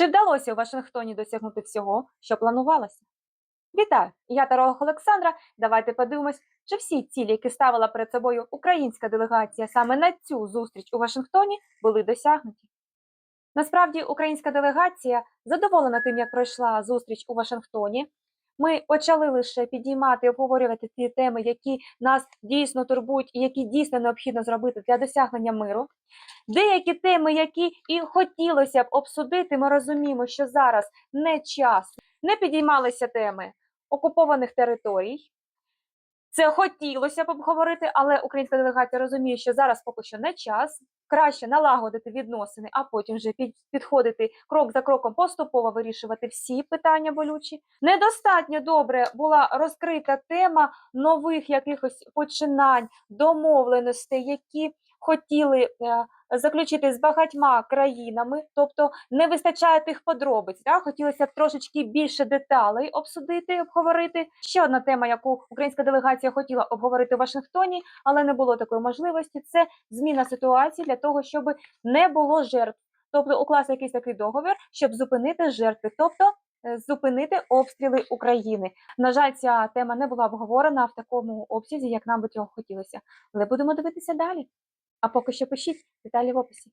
Чи вдалося у Вашингтоні досягнути всього, що планувалося? Вітаю! Я Таролог Олександра. Давайте подивимось, чи всі цілі, які ставила перед собою українська делегація саме на цю зустріч у Вашингтоні, були досягнуті. Насправді, українська делегація задоволена тим, як пройшла зустріч у Вашингтоні. Ми почали лише підіймати і обговорювати ті теми, які нас дійсно турбують і які дійсно необхідно зробити для досягнення миру. Деякі теми, які і хотілося б обсудити, ми розуміємо, що зараз не час. Не підіймалися теми окупованих територій. Це хотілося б обговорити, але українська делегація розуміє, що зараз поки що не час. Краще налагодити відносини, а потім вже підходити крок за кроком, поступово вирішувати всі питання болючі. Недостатньо добре була розкрита тема нових якихось починань, домовленостей, які хотіли е, заключити з багатьма країнами, тобто не вистачає тих подробиць. Да? Хотілося б трошечки більше деталей обсудити, обговорити. Ще одна тема, яку українська делегація хотіла обговорити в Вашингтоні, але не було такої можливості. Це зміна ситуації для того, щоб не було жертв. Тобто укласти якийсь такий договір, щоб зупинити жертви, тобто е, зупинити обстріли України. На жаль, ця тема не була обговорена в такому обсязі, як нам би цього хотілося. Але будемо дивитися далі. А поки що пишіть деталі в описі.